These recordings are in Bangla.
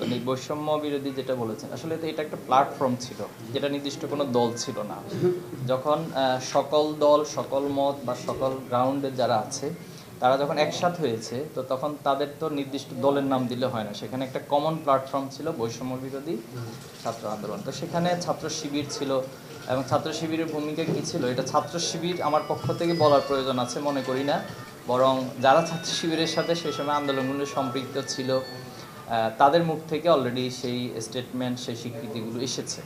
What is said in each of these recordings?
মানে বৈষম্য বিরোধী যেটা বলেছেন, আসলে তো এটা একটা প্ল্যাটফর্ম ছিল, যেটা নির্দিষ্ট কোনো দল ছিল না। যখন সকল দল, সকল মত বা সকল গ্রাউন্ডে যারা আছে, তারা যখন একসাথ হয়েছে, তো তখন তাদের তো নির্দিষ্ট দলের নাম দিলে হয় না। সেখানে একটা কমন প্ল্যাটফর্ম ছিল বৈষম্য বিরোধী ছাত্র আন্দোলন। তো সেখানে ছাত্র শিবির ছিল, এবং ছাত্র শিবিরের ভূমিকা কী ছিল? এটা ছাত্র শিবির আমার পক্ষ থেকে বলার প্রয়োজন আছে, মনে করি না। বরং যারা ছাত্র শিবিরের সাথে সেই সময় আন্দোলনগুলো সম্পৃক্ত ছিল তাদের মুখ থেকে অলরেডি সেই স্টেটমেন্ট সেই স্বীকৃতিগুলো এসেছে।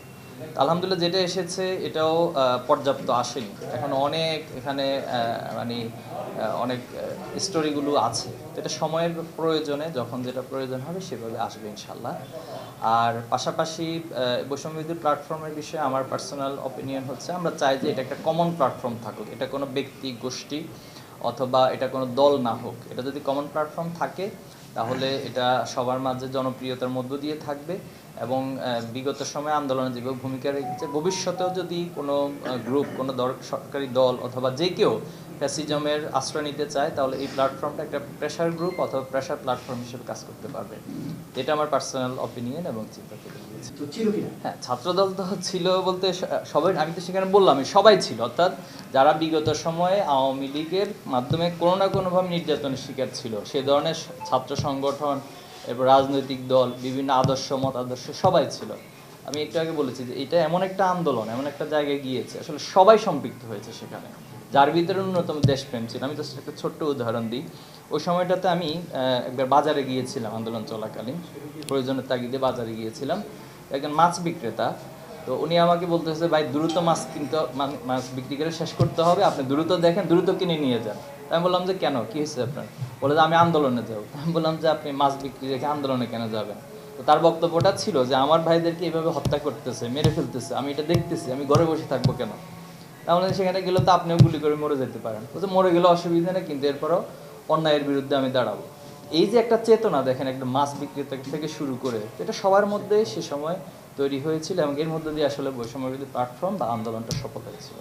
আলহামদুলিল্লাহ যেটা এসেছে, এটাও পর্যাপ্ত আসেনি। এখন অনেক এখানে মানে অনেক স্টোরিগুলো আছে। এটা সময়ের প্রয়োজনে, যখন যেটা প্রয়োজন হবে সেভাবে আসবে ইনশাল্লাহ আর পাশাপাশি বৈষম্যবিদ্যুৎ প্ল্যাটফর্মের বিষয়ে আমার পার্সোনাল অপিনিয়ন হচ্ছে, আমরা চাই যে এটা একটা কমন প্ল্যাটফর্ম থাকুক। এটা কোনো ব্যক্তি, গোষ্ঠী অথবা এটা কোনো দল না হোক। এটা যদি কমন প্ল্যাটফর্ম থাকে তাহলে এটা সবার মাঝে জনপ্রিয়তার মধ্য দিয়ে থাকবে। এবং বিগত সময়ে আন্দোলনে যেভাবে ভূমিকা রেখেছে ভবিষ্যতেও যদি কোনো গ্রুপ কোনো দর সরকারি দল অথবা যে কেউ ফ্যাসিজমের আশ্রয় নিতে চায় তাহলে এই প্ল্যাটফর্মটা একটা প্রেশার গ্রুপ অথবা প্রেশার প্ল্যাটফর্ম হিসেবে কাজ করতে পারবে। এটা আমার পার্সোনাল অপিনিয়ন এবং চিন্তা থেকে কিনা? হ্যাঁ ছাত্রদল তো ছিল বলতে সবাই আমি তো সেখানে বললাম সবাই ছিল। অর্থাৎ যারা বিগত সময়ে আওয়ামী লীগের মাধ্যমে কোনো না কোনোভাবে নির্যাতনের শিকার ছিল সে ধরনের ছাত্র সংগঠন এরপর রাজনৈতিক দল, বিভিন্ন আদর্শ, মত আদর্শ সবাই ছিল। আমি একটু আগে বলেছি যে এটা এমন একটা আন্দোলন, এমন একটা জায়গায় গিয়েছে। আসলে সবাই সম্পৃক্ত হয়েছে সেখানে। যার ভিতরে অন্যতম দেশপ্রেম ছিল। আমি তো একটা ছোট্ট উদাহরণ দিই। ওই সময়টাতে আমি একবার বাজারে গিয়েছিলাম আন্দোলন চলাকালীন। প্রয়োজনের তাগিদে বাজারে গিয়েছিলাম। একজন মাছ বিক্রেতা, তো উনি আমাকে বলতেছে, ভাই, দ্রুত মাছ কিনতে মাছ বিক্রি করে শেষ করতে হবে। আপনি দ্রুত দেখেন, দ্রুত কিনে নিয়ে যান। আমি বললাম যে, কেন? কি হয়েছে আপনার? বলে যে, আমি আন্দোলনে যাব। আমি বললাম যে, আপনি মাছ বিক্রি রেখে আন্দোলনে কেন যাবেন? তো তার বক্তব্যটা ছিল যে, আমার ভাইদেরকে এভাবে হত্যা করতেছে, মেরে ফেলতেছে, আমি এটা দেখতেছি, আমি ঘরে বসে থাকব কেন? তাহলে সেখানে গেলে তো আপনিও গুলি করে মরে যেতে পারেন। বলছে মরে গেলে অসুবিধা নেই, কিন্তু এরপরও অন্যায়ের বিরুদ্ধে আমি দাঁড়াবো। এই যে একটা চেতনা দেখেন, একটা মাছ বিক্রেতা থেকে শুরু করে এটা সবার মধ্যে সে সময় তৈরি হয়েছিল এবং এর মধ্যে দিয়ে আসলে বৈষম্য বিরোধী প্ল্যাটফর্ম বা আন্দোলনটা সফল হয়েছিল।